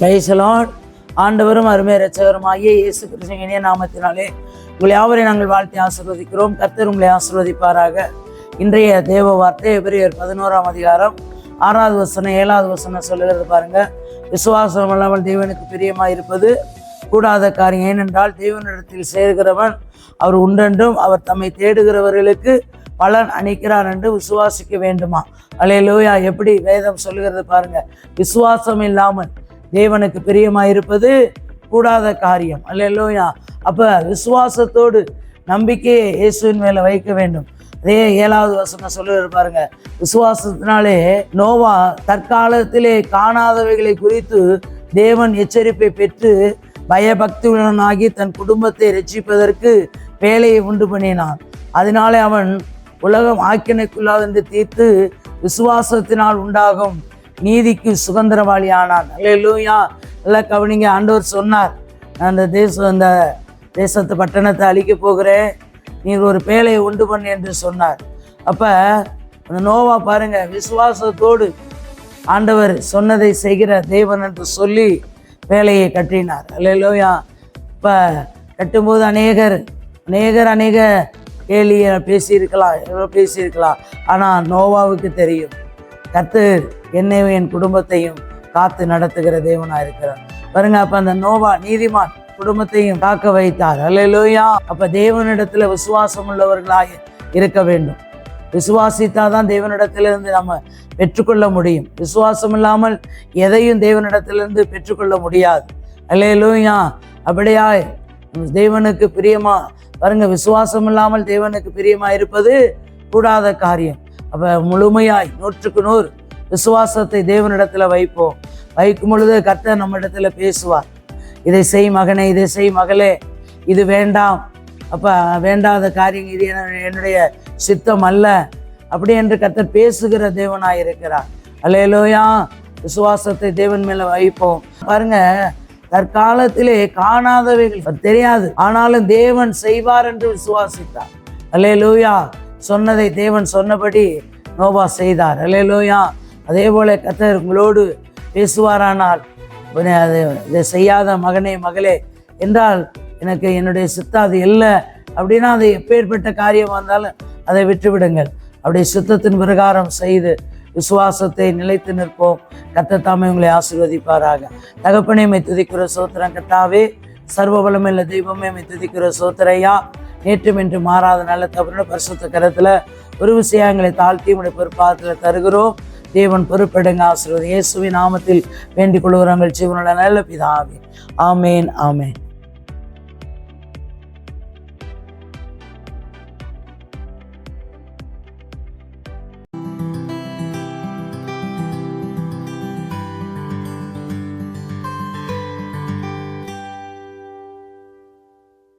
பிரைசலான் ஆண்டவரும் அருமை ரச்சகருமாகிய இயேசு கிருஷ்ணன் நாமத்தினாலே உங்களை யாவரை நாங்கள் வாழ்த்தி ஆசிர்வதிக்கிறோம். கர்த்தர் உங்களை ஆசிர்வதிப்பாராக. இன்றைய தேவ வார்த்தை எபிரியர் பதினோராம் அதிகாரம் ஆறாவது வசனம் ஏழாவது வசனம் சொல்லுகிறது பாருங்க. விசுவாசம் இல்லாமல் தேவனுக்கு பிரியமாக இருப்பது கூடாத காரியம். ஏனென்றால் தேவனிடத்தில் சேர்கிறவன் அவர் உண்டென்றும் அவர் தம்மை தேடுகிறவர்களுக்கு பலன் அணிக்கிறார் என்று விசுவாசிக்க வேண்டுமா? அல்லேலூயா எப்படி வேதம் சொல்லுகிறது பாருங்க. விசுவாசம் இல்லாமல் தேவனுக்கு பிரியமாக இருப்பது கூடாத காரியம். அல்லையா அப்போ விசுவாசத்தோடு நம்பிக்கையை இயேசுவின் மேலே வைக்க வேண்டும். அதே ஏழாவது வசனம் சொல்லுவார் பாருங்க. விசுவாசத்தினாலே நோவா தற்காலத்திலே காணாதவைகளை குறித்து தேவன் எச்சரிப்பை பெற்று பயபக்தியுடனாகி தன் குடும்பத்தை ரட்சிப்பதற்கு வேலையை உண்டு பண்ணினான். அதனாலே அவன் உலகம் ஆக்கினைக்குள்ளாதென்று தீர்த்து விசுவாசத்தினால் உண்டாகும். நீதிக்கு சுதந்திரவாளி ஆனார் அல்லேலூயா நல்லா கவனிங்க ஆண்டவர் சொன்னார் நான் அந்த தேசம் அந்த தேசத்து பட்டணத்தை அழிக்க போகிறேன். நீங்கள் ஒரு பேழையை உண்டு பண்ணு என்று சொன்னார். அப்போ அந்த நோவா பாருங்க விசுவாசத்தோடு ஆண்டவர் சொன்னதை செய்கிற தெய்வன் என்று சொல்லி வேலையை கட்டினார். அல்லையா இப்போ கட்டும்போது அநேகர் அநேகர் அநேக கேலியை பேசியிருக்கலாம் எவ்வளோ பேசியிருக்கலாம். ஆனால் நோவாவுக்கு தெரியும். கர்த்தர் என்னையும் என் குடும்பத்தையும் காத்து நடத்துகிற தேவனாக இருக்கிறார். பாருங்க அப்போ அந்த நோவா நீதிமான் குடும்பத்தையும் காக்க வைத்தார். அல்லேலூயா. அப்போ தேவனிடத்தில் விசுவாசம் உள்ளவர்களாக இருக்க வேண்டும். விசுவாசித்தாதான் தான் தேவனிடத்திலிருந்து நம்ம பெற்றுக்கொள்ள முடியும். விசுவாசம் இல்லாமல் எதையும் தேவனிடத்திலிருந்து பெற்றுக்கொள்ள முடியாது. அல்லேலூயா. அப்படியா தேவனுக்கு பிரியமா பாருங்க விசுவாசம் இல்லாமல் தேவனுக்கு பிரியமா இருப்பது கூடாத காரியம். அப்ப முழுமையாய் நூற்றுக்கு நூறு விசுவாசத்தை தேவனிடத்தில் வைப்போம். வைக்கும் பொழுது கர்த்தர் நம்ம இடத்துல பேசுவார். இதை செய் மகனே இதை செய் மகளே இது வேண்டாம். அப்போ வேண்டாத காரியம் இது என- என்னுடைய சித்தம் அல்ல. அப்படி என்று கர்த்தர் பேசுகிற தேவனாய் இருக்கிறார். அல்லையிலோயா விசுவாசத்தை தேவன் மேலே வைப்போம். பாருங்க தற்காலத்திலே காணாதவைகள் தெரியாது. ஆனாலும் தேவன் செய்வார் என்று விசுவாசித்தார். அல்லேலூயா. சொன்னதை தேவன் சொன்னபடி நோவா செய்தார். அல்லேலூயா. அதே போல கத்தர் உங்களோடு பேசுவாரானால் அது இதை செய்யாத மகனே மகளே என்றால் எனக்கு என்னுடைய சித்தாது இல்லை. அப்படின்னா அது எப்பேற்பட்ட காரியமாக இருந்தாலும் அதை விட்டுவிடுங்கள். அப்படி சித்தத்தின் பிரகாரம் செய்து விசுவாசத்தை நிலைத்து நிற்போம். கத்த தாமே உங்களை ஆசீர்வதிப்பாராக. தகப்பனே மை துதிக்கிற சோத்திரம் கத்தாவே. சர்வ வளமில்ல தெய்வமே மை துதிக்கிற சோத்திரையா. நேற்றும் என்று மாறாத நல்ல தவறுன பரிசுத்த கரத்தில் ஒரு விஷயங்களை தாழ்த்தி உடைய பொறுப்பாதத்தில் தருகிறோம். தேவன் பொறுப்பெடுங்க ஆசிரியர் இயேசுவின் நாமத்தில் வேண்டிக் கொள்கிறவங்கள் ஜீவனுள்ள நல்ல பிதாவே. ஆமேன் ஆமேன்.